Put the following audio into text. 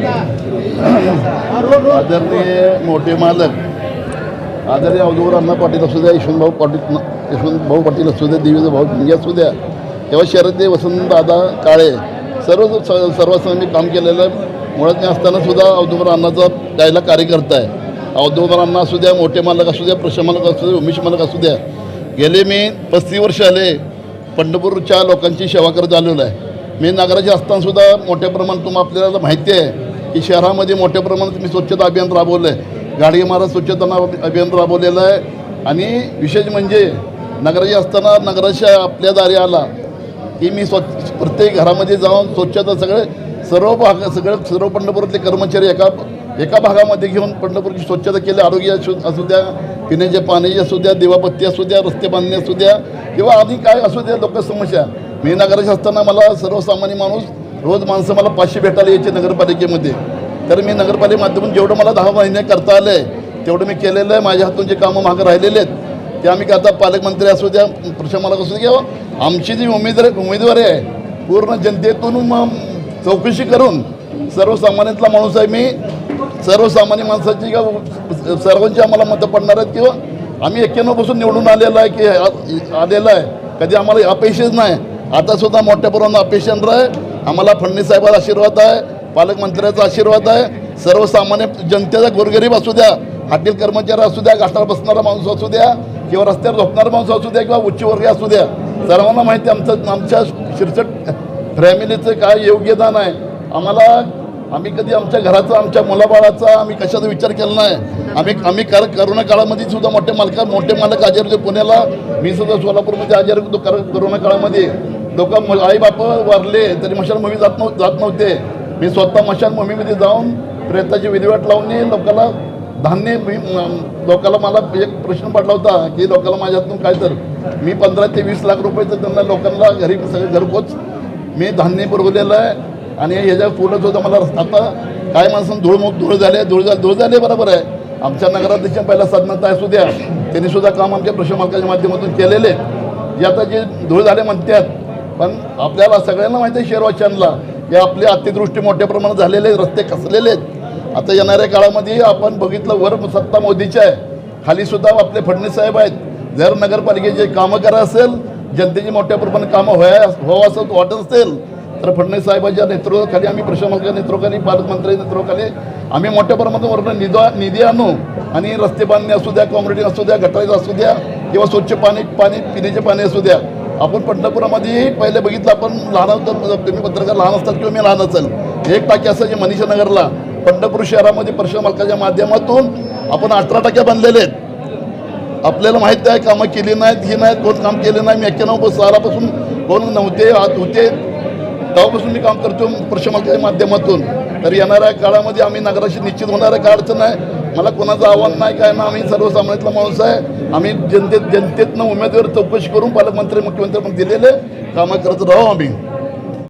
आदरणीय मोठे मालक आदरणीय अवधूर अण्णा पाटील असू द्या यशवंतभाऊ पाटील यशवंतभाऊ पाटील असू द्या देवीचा भाऊ भिंगे असू द्या तेव्हा शरदे वसंतदादा काळे सर्व स- सर्वांसंग मी काम केलेलं आहे. मुळात मी असतानासुद्धा अवधूर अण्णाचा त्याला कार्यकर्ता आहे अवधूर अण्णा असू द्या मोठे मालक असू द्या प्रश मालक असू द्या उमेश मालक असू द्या गेले मी पस्तीस वर्ष आले पंढरपूरच्या लोकांची सेवा करत आलेलो आहे. मी नगराचे असतानासुद्धा मोठ्या प्रमाणात तुम्हाला आपल्याला माहिती आहे की शहरामध्ये मोठ्या प्रमाणात मी स्वच्छता अभियान राबवलं आहे गाडगे महाराज स्वच्छता अभियान राबवलेलं आहे. आणि विशेष म्हणजे नगराचे असताना नगराच्या आपल्या दारी आला की मी स्वच्छ प्रत्येक घरामध्ये जाऊन स्वच्छता सगळे सर्व भाग सगळे सर्व पंढरपुरातले कर्मचारी एका एका भागामध्ये घेऊन पंढरपूरची स्वच्छता केली. आरोग्य असू असू द्या पिण्याचे पाणी असू द्या दिवाबत्ती असू द्या रस्ते बांधणे असू द्या किंवा आधी काय असू द्या लोक समस्या मी नगराशी असताना मला सर्वसामान्य माणूस रोज माणसं मला पाचशे भेटायला यायचे नगरपालिकेमध्ये. तर मी नगरपालिके माध्यमातून जेवढं मला दहा महिने करता आलं आहे तेवढं मी केलेलं आहे. माझ्या हातून जे कामं मागं राहिलेले आहेत ते आम्ही काय आता पालकमंत्री असू द्या प्रश्न असू द्या किंवा आमची जी उमेदवार उमेदवारी आहे पूर्ण जनतेतून मग चौकशी करून सर्वसामान्यातला माणूस आहे मी. सर्वसामान्य माणसाची का सर्वांची आम्हाला मतं पडणार आहेत किंवा आम्ही एक्क्याण्णवपासून निवडून आलेलं आहे की आलेलं आहे. कधी आम्हाला अपेक्षाच नाही. आतासुद्धा मोठ्या प्रमाणात अपेक्षा आहे. आम्हाला फडणवीस आशीर्वाद आहे पालकमंत्र्याचा आशीर्वाद आहे. सर्वसामान्य जनतेचा गोरगरीब असू द्या हॉटेल कर्मचारी असू द्या घाटावर बसणारा माणूस असू द्या किंवा रस्त्यावर झोपणारा माणूस असू द्या किंवा उच्चवर्गीय असू द्या सर्वांना माहिती आमचं आमच्या शिरसट फॅमिलीचं काय योग्यदान आहे. आम्हाला आम्ही कधी आमच्या घराचा आमच्या मुलाबाळाचा आम्ही कशाचा विचार केला नाही. आम्ही आम्ही कर करोना काळामध्ये सुद्धा मोठे मालक मोठे मालक आजारी होते पुण्याला. मी सुद्धा सोलापूरमध्ये आजारी होतो कर करोना काळामध्ये. लोक आई बाप वारले तरी मशानभूमी जात नव्ह जात नव्हते. मी स्वतः मशानभूमीमध्ये जाऊन प्रेताची विल्हेवाट लावून लोकांना धान्य मी लोकांना मला एक प्रश्न पडला होता की लोकांना माझ्यातून काय तर मी पंधरा ते वीस लाख रुपयाचं त्यांना लोकांना घरी सगळं घरपोच मी धान्य पुरवलेलं आहे आणि ह्याच्या पुढं सुद्धा मला आता काय माणसं धूळमुख धूळ झाले धूळ झाले धूळ झाले बरोबर आहे. आमच्या नगराध्यक्ष पहिला साधनात असू द्या त्यांनी सुद्धा काम आमच्या प्रश्न मालकाच्या माध्यमातून केलेले. जे आता जे धूळ झाले म्हणतात पण आपल्याला सगळ्यांना माहिती आहे शेरवाच्यांना की आपली अतिदृष्टी मोठ्या प्रमाणात झालेले आहेत, रस्ते कसलेले आहेत. आता येणाऱ्या काळामध्ये आपण बघितलं वर सत्ता मोदीची आहे. खालीसुद्धा आपले फडणवीस साहेब आहेत. जर नगरपालिकेचे कामं करा असेल जनतेची मोठ्या प्रमाणात कामं व्हाय व्हावं असं वाटत असेल तर फडणवीस साहेबांच्या नेतृत्वाखाली आम्ही प्रशासनाच्या नेतृत्वाखाली पालकमंत्री नेतृत्वाखाली आम्ही मोठ्या प्रमाणात वरून निधी निधी आणू. आणि रस्ते बांधणे असू द्या कॉम्रेडिंग असू द्या गटारीज असू द्या किंवा स्वच्छ पाणी पाणी पिण्याचे पाणी असू द्या. आपण पंढरपुरामध्ये पहिले बघितलं आपण लहान तुम्ही पत्रकार लहान असतात किंवा मी लहान असेल. एक टाकी असायची मनीषा नगरला पंढरपूर शहरामध्ये प्रशासन मालकाच्या माध्यमातून आपण अठरा टक्के बांधलेले आहेत. आपल्याला माहीत आहे कामं केली नाहीत ही नाहीत कोण काम केले नाही मी एक्क्याण्णव सालापासून कोण नव्हते आत होते. तेव्हापासून मी काम करतो प्रशासनाच्या माध्यमातून. तर येणाऱ्या काळामध्ये आम्ही नगराशी निश्चित होणाऱ्या काय अडचण आहे? मला कोणाचं आव्हान नाही काय ना आम्ही सर्वसामान्यातला माणूस आहे. आम्ही जनतेत जनतेतनं उमेदवार चौकशी करून पालकमंत्री मुख्यमंत्री पण दिलेले कामं करत राहू आम्ही.